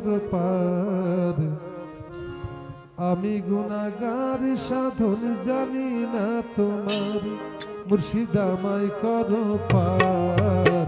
কর পার। আমি গুণাগার সাধন জানি না তোমার। মুর্শিদামায় কর পার।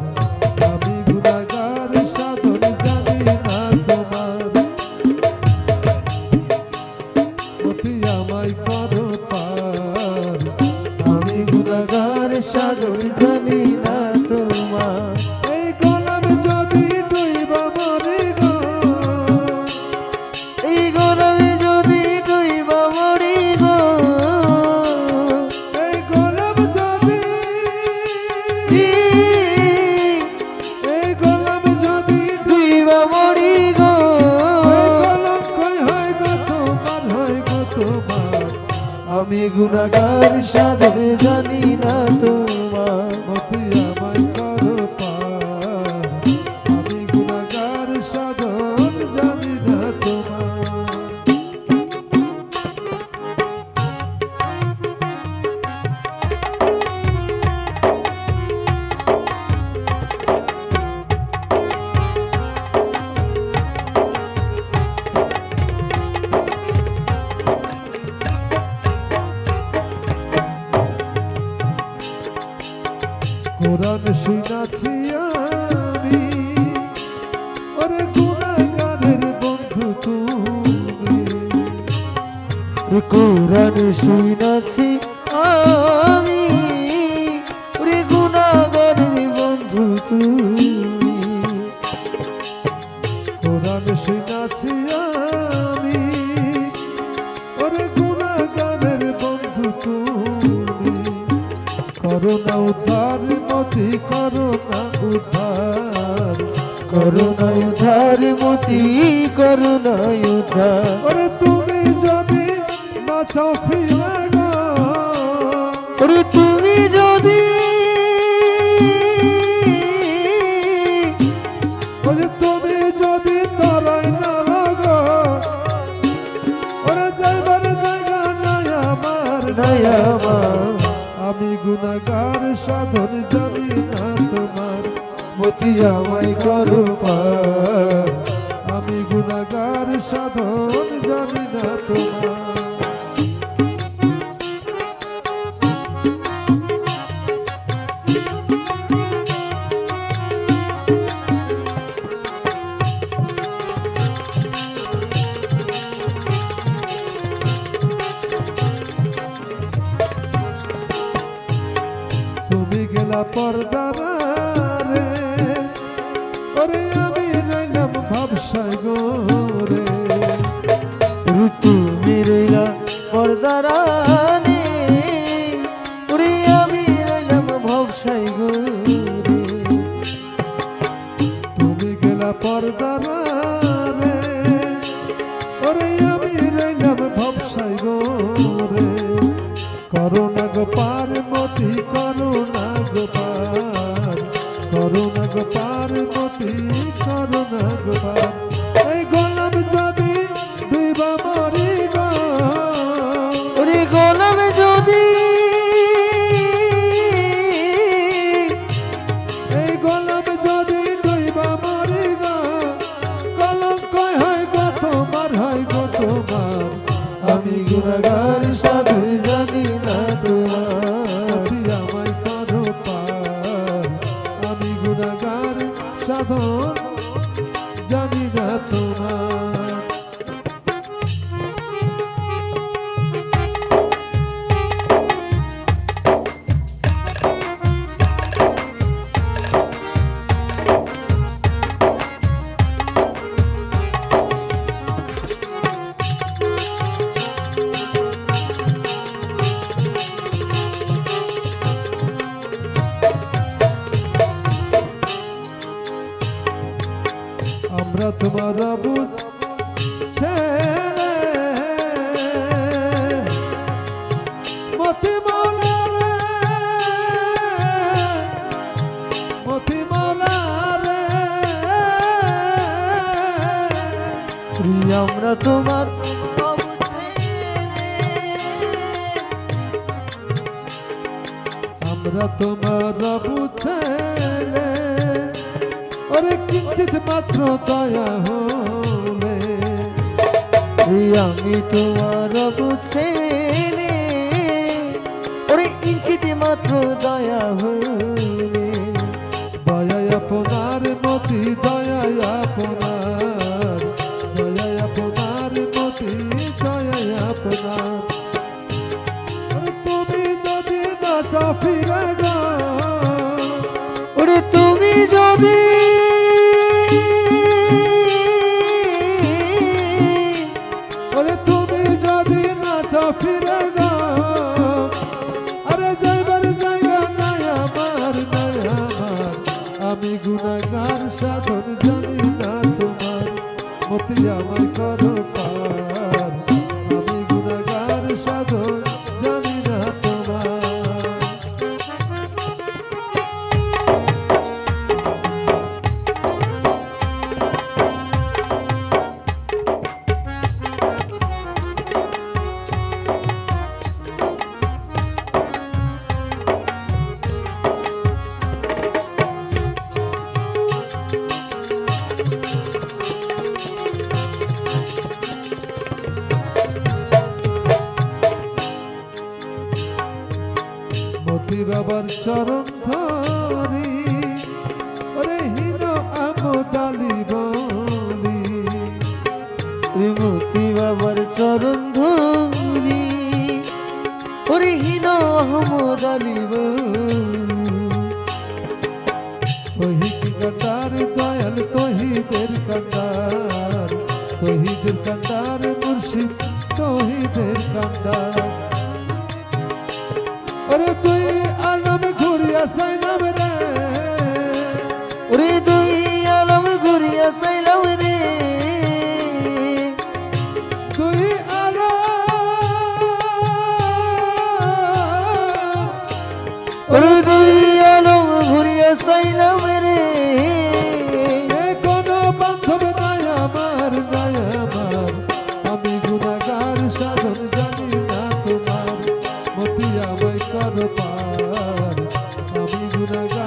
গুণাগার সাধন জানি না তোমার। শুনাছি আমি। ওরে গুণাগারের বন্ধু তুমি। কোরআন শুনাছি উদ্ধার মতি করুণা উদ্ধার। করুণা উদ্ধার মতি করুণা উদ্ধার। তুমি যদি বাঁচাও ফিরে ওরে তুমি যদি গুণাগার সাধন জানি না তোমার মতি আমায় করো আমি গুণাগার সাধন জানি না তোমার। তুমি গেলা রে। ওরে আমি রইলাম ভাবসাই গো রে। ঋতু মিরইলা পর্দারানে ওরে আমি রইলাম ভবসাই গরে তুমি গেলা পর্দারা রে। ওরে আমি রইলাম ভাবসাই গো রে। করোনা গো পার মতি করোনা গো পার করোনা গো পার মতি করোনা গোপার এই গোলাম যদি দুইবা মরি ওরে গোলাম যদি এই গোলাম যদি ডুইবা মরি গো কয় হয় গো তোমার হয় গো তোমার। আমি গুণাগার সাধু আমরা তোমার বুঝ ছেড়ে মতি মালা রে মতি মালা রে আমরা তোমার আমরা তোমার और किंचित मात्र काया हो मैं। तुम्हारा জানি না তোমার মতি আমায় করো कंडार दयाल तो ही देर कंडार तो ही देर कंडार मुर्शिद तो ही देर कंडार अरे তুই আলম ঘুরিয়া সাইলাম রে ওরে তুই আলম ঘুরিয়া সাইলাম রে তুই আলম ওরে তুই আলম ঘুরিয়া সাইলাম i Good, good, good.